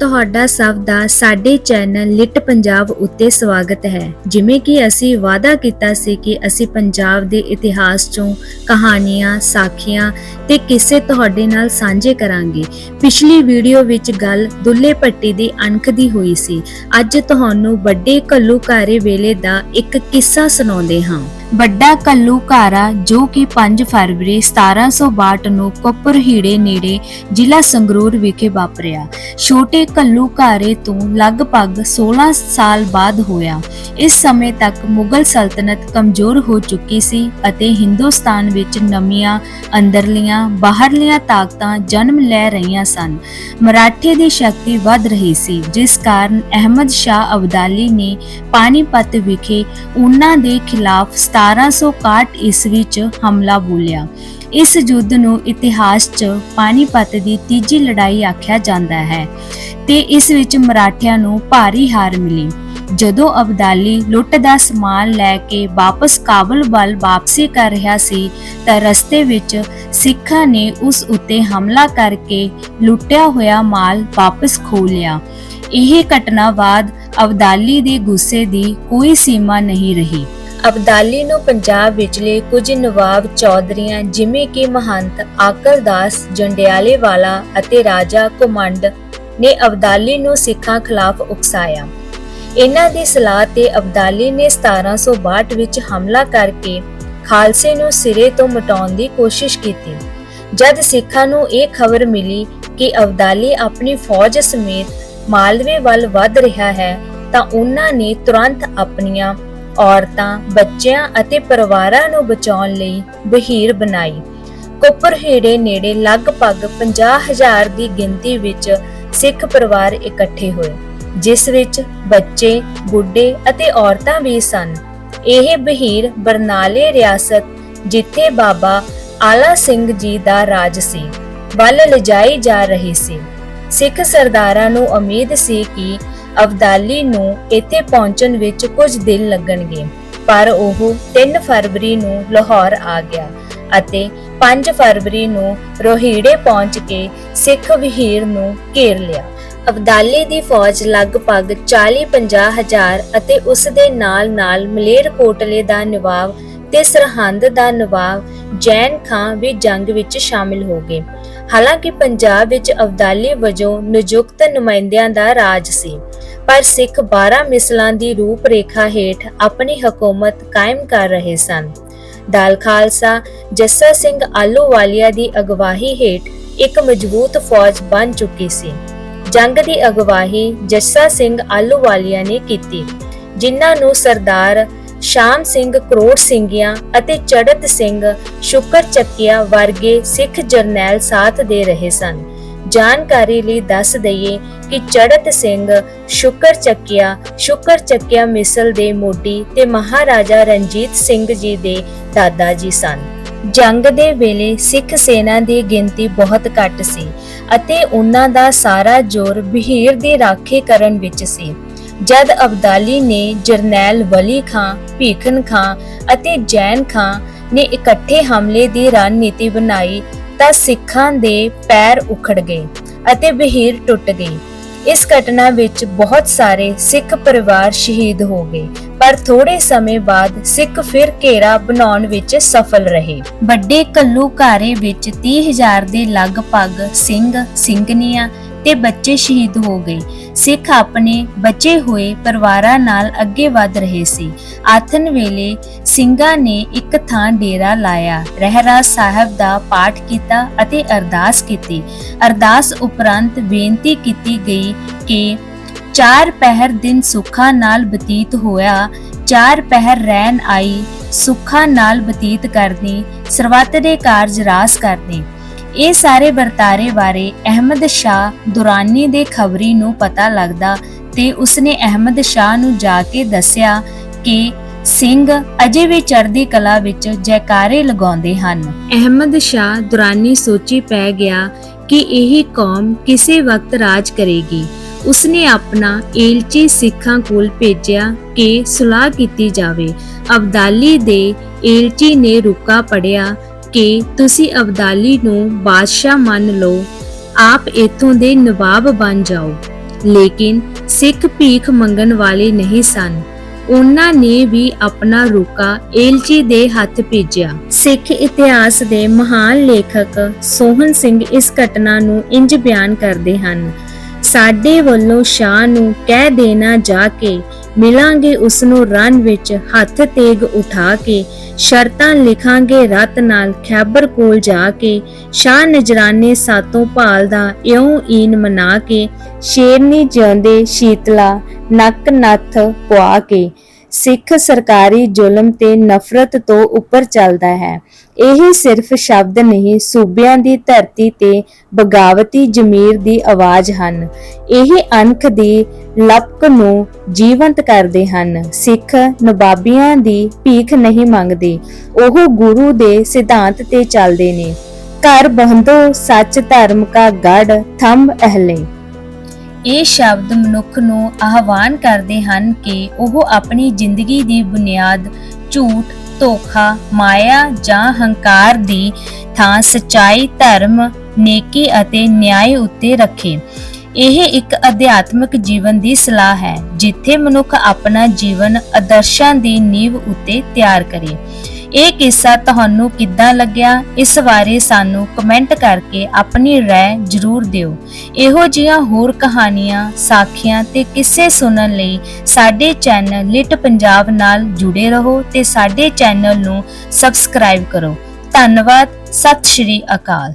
ਤੁਹਾਡਾ ਸਭ ਦਾ ਸਾਡੇ ਚੈਨਲ ਲਿਟ ਪੰਜਾਬ ਉੱਤੇ ਸਵਾਗਤ ਹੈ। ਜਿਵੇਂ ਕਿ ਅਸੀਂ ਵਾਅਦਾ ਕੀਤਾ ਸੀ ਕਿ ਅਸੀਂ ਪੰਜਾਬ ਦੇ ਇਤਿਹਾਸ ਚੋਂ ਕਹਾਣੀਆਂ, ਸਾਖੀਆਂ ਤੇ ਕਿੱਸੇ ਤੁਹਾਡੇ ਨਾਲ ਸਾਂਝੇ ਕਰਾਂਗੇ। ਪਿਛਲੀ ਵੀਡੀਓ ਵਿੱਚ ਗੱਲ ਦੁੱਲੇ ਭੱਟੀ ਦੀ ਅਣਖ ਦੀ ਹੋਈ ਸੀ। ਅੱਜ ਤੁਹਾਨੂੰ ਵੱਡੇ ਘੱਲੂਘਾਰੇ ਵੇਲੇ ਦਾ ਇੱਕ ਕਿੱਸਾ ਸੁਣਾਉਂਦੇ ਹਾਂ। ਵੱਡਾ ਘੱਲੂਘਾਰਾ ਜੋ ਕਿ 5 ਫਰਵਰੀ 1762 ਨੂੰ ਕੁੱਪਰਹੀੜੇ ਨੇੜੇ ਜ਼ਿਲ੍ਹਾ ਸੰਗਰੂਰ ਵਿਖੇ ਵਾਪਰਿਆ। ਛੋਟੇ ਘੱਲੂਘਾਰੇ ਤੋਂ ਲਗਭਗ 16 ਸਾਲ ਬਾਅਦ ਹੋਇਆ। ਇਸ ਸਮੇਂ ਤੱਕ ਮੁਗਲ ਸਲਤਨਤ ਕਮਜ਼ੋਰ ਹੋ ਚੁੱਕੀ ਸੀ ਅਤੇ ਹਿੰਦੁਸਤਾਨ ਵਿੱਚ ਨਵੀਆਂ, ਅੰਦਰਲੀਆਂ, ਬਾਹਰਲੀਆਂ ਤਾਕਤਾਂ ਜਨਮ ਲੈ ਰਹੀਆਂ ਸਨ। ਮਰਾਠੇ ਦੀ ਸ਼ਕਤੀ ਵੱਧ ਰਹੀ ਸੀ, ਜਿਸ ਕਾਰਨ ਅਹਿਮਦ ਸ਼ਾਹ ਅਬਦਾਲੀ ਨੇ ਪਾਣੀਪਤ ਵਿਖੇ ਉਹਨਾਂ ਦੇ ਖਿਲਾਫ 1761 ਈਸਵੀ 'ਚ ਹਮਲਾ ਬੋਲਿਆ। ਇਸ ਯੁੱਧ ਨੂੰ ਇਤਿਹਾਸ 'ਚ ਪਾਣੀਪਤ ਦੀ ਤੀਜੀ ਲੜਾਈ ਆਖਿਆ ਜਾਂਦਾ ਹੈ ਤੇ ਇਸ ਵਿੱਚ ਮਰਾਠਿਆਂ ਨੂੰ ਭਾਰੀ ਹਾਰ ਮਿਲੀ। ਜਦੋਂ ਅਬਦਾਲੀ ਲੁੱਟ ਦਾ ਸਮਾਨ ਲੈ ਕੇ ਵਾਪਸ ਕਾਬਲ ਵੱਲ ਵਾਪਸੀ ਕਰ ਰਿਹਾ ਸੀ, ਤਾਂ ਰਸਤੇ ਵਿੱਚ ਸਿੱਖਾਂ ਨੇ ਉਸ ਉੱਤੇ ਹਮਲਾ ਕਰਕੇ ਲੁੱਟਿਆ ਹੋਇਆ ਮਾਲ ਵਾਪਸ ਖੋ ਲਿਆ। ਇਹ ਘਟਨਾ ਬਾਅਦ ਅਬਦਾਲੀ ਦੇ ਗੁੱਸੇ ਦੀ ਕੋਈ ਸੀਮਾ ਨਹੀਂ ਰਹੀ। ਅਬਦਾਲੀ ਨੂੰ ਪੰਜਾਬ ਵਿਚਲੇ ਕੁਝ ਨਵਾਬ ਚੌਧਰੀਆਂ ਜਿਵੇਂ ਕਿ ਮਹੰਤ ਆਕਰਦਾਸ ਜੰਡਿਆਲੇ ਵਾਲਾ ਅਤੇ ਰਾਜਾ ਕੁਮੰਡ ਨੇ ਅਬਦਾਲੀ ਨੂੰ ਸਿੱਖਾਂ ਖਿਲਾਫ ਉਕਸਾਇਆ। ਇਹਨਾਂ ਦੀ ਸਲਾਹ ਤੇ ਅਬਦਾਲੀ ਨੇ 1762 ਵਿੱਚ ਹਮਲਾ ਕਰਕੇ ਖਾਲਸੇ ਨੂੰ ਸਿਰੇ ਤੋਂ ਮਟਾਉਣ ਦੀ ਕੋਸ਼ਿਸ਼ ਕੀਤੀ। ਜਦ ਸਿੱਖਾਂ ਨੂੰ ਇਹ ਖਬਰ ਮਿਲੀ ਕਿ ਅਬਦਾਲੀ ਆਪਣੀ ਫੌਜ ਸਮੇਤ ਮਾਲਵੇ ਵੱਲ ਵੱਧ ਰਿਹਾ ਹੈ ਤਾਂ ਉਹਨਾਂ ਨੇ ਤੁਰੰਤ ਆਪਣੀਆਂ ਔਰਤਾਂ, ਬੱਚਿਆਂ ਅਤੇ ਪਰਿਵਾਰਾਂ ਨੂੰ ਬਚਾਉਣ ਲਈ ਬਹੀਰ ਬਣਾਈ। ਕੋਪਰਹੇੜੇ ਨੇੜੇ ਲਗਭਗ 50000 ਦੀ ਗਿਣਤੀ ਵਿੱਚ ਸਿੱਖ ਪਰਿਵਾਰ ਇਕੱਠੇ ਹੋਏ, ਜਿਸ ਵਿੱਚ ਬੱਚੇ, ਬੁੱਢੇ ਅਤੇ ਔਰਤਾਂ ਵੀ ਸਨ। ਇਹ ਬਹੀਰ ਬਰਨਾਲੇ ਰਿਆਸਤ, ਜਿੱਥੇ ਬਾਬਾ ਆਲਾ ਸਿੰਘ ਜੀ ਦਾ ਰਾਜ ਸੀ, ਵੱਲ ਲਿਜਾਈ ਜਾ ਰਹੀ ਸੀ। ਸਿੱਖ ਸਰਦਾਰਾਂ ਨੂੰ ਉਮੀਦ ਸੀ ਕਿ ਅਬਦਾਲੀ ਨੂੰ ਇੱਥੇ ਪਹੁੰਚਣ ਵਿੱਚ ਕੁਝ ਦਿਨ ਲੱਗਣਗੇ। ਪਰ ਉਹ 3 ਫਰਵਰੀ ਨੂੰ ਲਾਹੌਰ ਆ ਗਿਆ ਅਤੇ 5 ਫਰਵਰੀ ਨੂੰ ਰੋਹੀੜੇ ਪਹੁੰਚ ਕੇ ਸਿੱਖ ਵਹੀਰ ਨੂੰ ਘੇਰ ਲਿਆ। ਅਬਦਾਲੀ ਦੀ ਫੌਜ ਲਗਭਗ 40-50 ਹਜ਼ਾਰ ਅਤੇ ਉਸ ਦੇ ਨਾਲ-ਨਾਲ ਮਲੇਰਕੋਟਲੇ ਦਾ ਨਵਾਬ ਤੇ ਸਰਹੰਦ ਦਾ ਨਵਾਬ ਜੈਨ ਖਾਂ ਵੀ ਜੰਗ ਵਿੱਚ ਸ਼ਾਮਿਲ ਹੋ ਗਏ। ਹਾਲਾਂਕਿ ਪੰਜਾਬ ਵਿੱਚ ਅਬਦਾਲੀ ਵਜੋਂ ਨਿਯੁਕਤ ਨੁਮਾਇੰਦਿਆਂ ਦਾ ਰਾਜ ਸੀ, ਪਰ ਸਿੱਖ 12 ਮਿਸਲਾਂ ਦੀ ਰੂਪ ਰੇਖਾ ਹੇਠ ਆਪਣੀ ਹਕੂਮਤ ਕਾਇਮ ਕਰ ਰਹੇ ਸਨ। ਦਲ ਖਾਲਸਾ ਜੱਸਾ ਸਿੰਘ ਆਲੂਵਾਲੀਆ ਦੀ ਅਗਵਾਈ ਹੇਠ ਇੱਕ ਮਜ਼ਬੂਤ ਫੌਜ ਬਣ ਚੁੱਕੀ ਸੀ। ਜੰਗ ਦੀ ਅਗਵਾਹੀ ਜੱਸਾ ਸਿੰਘ ਆਲੂਵਾਲੀਆ ਨੇ ਕੀਤੀ, ਜਿਨ੍ਹਾਂ ਨੂੰ ਸਰਦਾਰ ਸ਼ਾਮ ਸਿੰਘ ਕਰੋੜ ਸਿੰਘੀਆਂ ਅਤੇ ਚੜਤ ਸਿੰਘ ਸ਼ੁਕਰ ਚੱਕੀਆ ਵਰਗੇ ਸਿੱਖ ਜਰਨੈਲ ਸਾਥ ਦੇ ਰਹੇ ਸਨ। ਜਾਣਕਾਰੀ ਲਈ ਦੱਸ ਦਈਏ ਕਿ ਚੜਤ ਸਿੰਘ ਸ਼ੁਕਰ ਚੱਕੀਆ ਸ਼ੁਕਰ ਚੱਕੀਆ ਮਿਸਲ ਦੇ ਮੋਢੀ ਤੇ ਮਹਾਰਾਜਾ ਰਣਜੀਤ ਸਿੰਘ ਜੀ ਦੇ ਦਾਦਾ ਜੀ ਸਨ। ਜੰਗ ਦੇ ਵੇਲੇ ਸਿੱਖ ਸੈਨਾ ਦੀ ਗਿਣਤੀ ਬਹੁਤ ਘੱਟ ਸੀ ਅਤੇ ਉਹਨਾਂ ਦਾ ਸਾਰਾ ਜ਼ੋਰ ਬਹੀਰ ਦੀ ਰਾਖੀ ਕਰਨ ਵਿੱਚ ਸੀ। ਜਦ ਅਬਦਾਲੀ ਨੇ ਜਰਨੈਲ ਵਲੀ ਖਾਂ ਭੀਖਨ ਖਾਂ ਅਤੇ ਜੈਨ ਖਾਂ ਨੇ ਇਕੱਠੇ ਹਮਲੇ ਦੀ ਰਣਨੀਤੀ ਬਣਾਈ ਤਾਂ ਸਿੱਖਾਂ ਦੇ ਪੈਰ ਉਖੜ ਗਏ ਅਤੇ ਬਹੀਰ ਟੁੱਟ ਗਈ ਇਸ ਘਟਨਾ ਵਿੱਚ ਬਹੁਤ ਸਾਰੇ ਸਿੱਖ ਪਰਿਵਾਰ ਸ਼ਹੀਦ ਹੋ ਗਏ, ਪਰ ਥੋੜੇ ਸਮੇਂ ਬਾਅਦ ਸਿੱਖ ਫਿਰ ਘੇਰਾ ਬਣਾਉਣ ਵਿੱਚ ਸਫਲ ਰਹੇ। ਵੱਡੇ ਘੱਲੂਘਾਰੇ ਵਿੱਚ 30000 ਦੇ ਲਗਭਗ ਸਿੰਘ, ਸਿੰਘਣੀਆਂ ਤੇ ਬੱਚੇ ਸ਼ਹੀਦ ਹੋ ਗਏ। ਸਿੱਖ ਆਪਣੇ ਬਚੇ ਹੋਏ ਪਰਿਵਾਰਾਂ ਨਾਲ ਅੱਗੇ ਵਧ ਰਹੇ ਸੀ। ਆਥਨ ਵੇਲੇ ਸਿੰਘਾਂ ਨੇ ਇੱਕ ਥਾਂ ਡੇਰਾ ਲਾਇਆ। ਰਹਿਰਾਸ ਸਾਹਿਬ ਦਾ ਪਾਠ ਕੀਤਾ ਅਤੇ ਅਰਦਾਸ ਕੀਤੀ। ਅਰਦਾਸ ਉਪਰੰਤ ਬੇਨਤੀ ਕੀਤੀ ਗਈ ਕਿ ਚਾਰ ਪਹਿਰ ਦਿਨ ਸੁੱਖਾਂ ਨਾਲ ਬਤੀਤ ਹੋਇਆ, ਚਾਰ ਪਹਿਰ ਰਹਿਣ ਆਈ, ਸੁੱਖਾਂ ਨਾਲ ਬਤੀਤ ਕਰਨੀ ਸਰਬੱਤ ਦੇ ਕਾਰਜ ਰਾਸ ਕਰਨੀ। ਇਹ ਸਾਰੇ ਵਰਤਾਰੇ ਬਾਰੇ ਅਹਿਮਦ ਸ਼ਾਹ ਦੁਰਾਨੀ ਦੇ ਖਬਰੀ ਨੂੰ ਪਤਾ ਲੱਗਦਾ ਤੇ ਉਸਨੇ ਅਹਿਮਦ ਸ਼ਾਹ ਨੂੰ ਜਾ ਕੇ ਦੱਸਿਆ ਕਿ ਸਿੰਘ ਅਜੇ ਵੀ ਚੜ੍ਹਦੀ ਕਲਾ ਵਿੱਚ ਜੈਕਾਰੇ ਲਗਾਉਂਦੇ ਹਨ। ਅਹਿਮਦ ਸ਼ਾਹ ਦੁਰਾਨੀ ਸੋਚੀ ਪੈ ਗਿਆ ਕਿ ਇਹ ਕੌਮ ਕਿਸੇ ਵਕਤ ਰਾਜ ਕਰੇਗੀ। ਉਸਨੇ ਆਪਣਾ ਏਲਚੀ ਸਿੱਖਾਂ ਕੋਲ ਭੇਜਿਆ ਕਿ ਸੁਲਾਹ ਕੀਤੀ ਜਾਵੇ। ਅਬਦਾਲੀ ਦੇ ਏਲਚੀ ਨੇ ਰੁਕਾ ਪੜਿਆ ਕਿ ਤੁਸੀਂ ਅਬਦਾਲੀ ਨੂੰ ਬਾਦਸ਼ਾਹ ਮੰਨ ਲਓ, ਆਪ ਇਥੋਂ ਦੇ ਨਵਾਬ ਬਣ ਜਾਓ। ਲੇਕਿਨ ਸਿੱਖ ਭੀਖ ਮੰਗਣ ਵਾਲੇ ਨਹੀਂ ਸਨ। ਉਹਨਾਂ ਨੇ ਵੀ ਆਪਣਾ ਰੁਕਾ ਏਲਚੀ ਦੇ ਹੱਥ ਭੇਜਿਆ। ਸਿੱਖ ਇਤਿਹਾਸ ਦੇ ਮਹਾਨ ਲੇਖਕ ਸੋਹਨ ਸਿੰਘ ਇਸ ਘਟਨਾ ਨੂੰ ਇੰਜ ਬਿਆਨ ਕਰਦੇ ਹਨ, ਸਾਡੇ ਵੱਲੋਂ ਸ਼ਾਹ ਨੂੰ ਕਹਿ ਦੇਣਾ ਜਾ ਕੇ ਮਿਲਾਂਗੇ ਉਸ ਨੂੰ ਰਨ ਵਿੱਚ ਹੱਥ ਤੇਗ ਉਠਾ ਕੇ, ਸ਼ਰਤਾਂ ਲਿਖਾਂਗੇ ਰਤ ਨਾਲ ਖੈਬਰ ਕੋਲ ਜਾ ਕੇ, ਸ਼ਾਹ ਨਜਰਾਨੇ ਸਾਤੋਂ ਭਾਲਦਾ ਇਉਂ ਈਨ ਮਨਾ ਕੇ, ਸ਼ੇਰਨੀ ਜਿਉਂਦੇ ਸ਼ੀਤਲਾ ਨੱਕ ਨੱਥ ਪੁਆ ਕੇ। ਸਿੱਖ ਸਰਕਾਰੀ ਜ਼ੁਲਮ ਤੇ ਨਫ਼ਰਤ ਤੋਂ ਉੱਪਰ ਚੱਲਦਾ ਹੈ। ਇਹ ਸਿਰਫ ਸ਼ਬਦ ਨਹੀਂ, ਸੂਬਿਆਂ ਦੀ ਧਰਤੀ ਤੇ ਬਗਾਵਤੀ ਜ਼ਮੀਰ ਦੀ ਆਵਾਜ਼ ਹਨ। ਇਹ ਅਣਖ ਦੀ ਲਪਕ ਨੂੰ ਜੀਵੰਤ ਕਰਦੇ ਹਨ। ਸਿੱਖ ਨਵਾਬੀਆਂ ਦੀ ਭੀਖ ਨਹੀਂ ਮੰਗਦੇ। ਉਹ ਗੁਰੂ ਦੇ ਸਿਧਾਂਤ ਤੇ ਚੱਲਦੇ ਨੇ। ਘਰ ਬੰਦੋ ਸੱਚ ਧਰਮ ਕਾ ਗੜ ਥੰਮ ਅਹਲੇ। ਇਹ ਸ਼ਬਦ ਮਨੁੱਖ ਨੂੰ ਆਹਵਾਨ ਕਰਦੇ ਹਨ ਕਿ ਉਹ ਆਪਣੀ ਜ਼ਿੰਦਗੀ ਦੀ ਬੁਨਿਆਦ, ਝੂਠ, ਧੋਖਾ, ਮਾਇਆ ਜਾਂ ਹੰਕਾਰ ਦੀ ਥਾਂ ਸਚਾਈ, ਧਰਮ, ਨੇਕੀ ਅਤੇ ਨਿਆਂ ਉੱਤੇ ਰੱਖੇ। ਇਹ ਇੱਕ ਅਧਿਆਤਮਿਕ ਜੀਵਨ ਦੀ ਸਲਾਹ ਹੈ, ਜਿੱਥੇ ਮਨੁੱਖ ਆਪਣਾ ਜੀਵਨ ਆਦਰਸ਼ਾਂ ਦੀ ਨੀਂਵ ਉੱਤੇ ਤਿਆਰ ਕਰੇ। ਇਹ ਕਿੱਸਾ ਤੁਹਾਨੂੰ ਕਿੱਦਾਂ ਲੱਗਿਆ ਇਸ ਬਾਰੇ ਸਾਨੂੰ ਕਮੈਂਟ ਕਰਕੇ ਆਪਣੀ رائے ਜਰੂਰ ਦਿਓ ਇਹੋ ਜਿਹੀਆਂ ਹੋਰ ਕਹਾਣੀਆਂ ਸਾਖੀਆਂ ਤੇ ਕਿੱਸੇ ਸੁਣਨ ਲਈ ਸਾਡੇ ਚੈਨਲ ਲਿਟ ਪੰਜਾਬ ਨਾਲ ਜੁੜੇ ਰਹੋ ਤੇ ਸਾਡੇ ਚੈਨਲ ਨੂੰ ਸਬਸਕ੍ਰਾਈਬ ਕਰੋ ਧੰਨਵਾਦ ਸਤਿ ਸ਼੍ਰੀ ਅਕਾਲ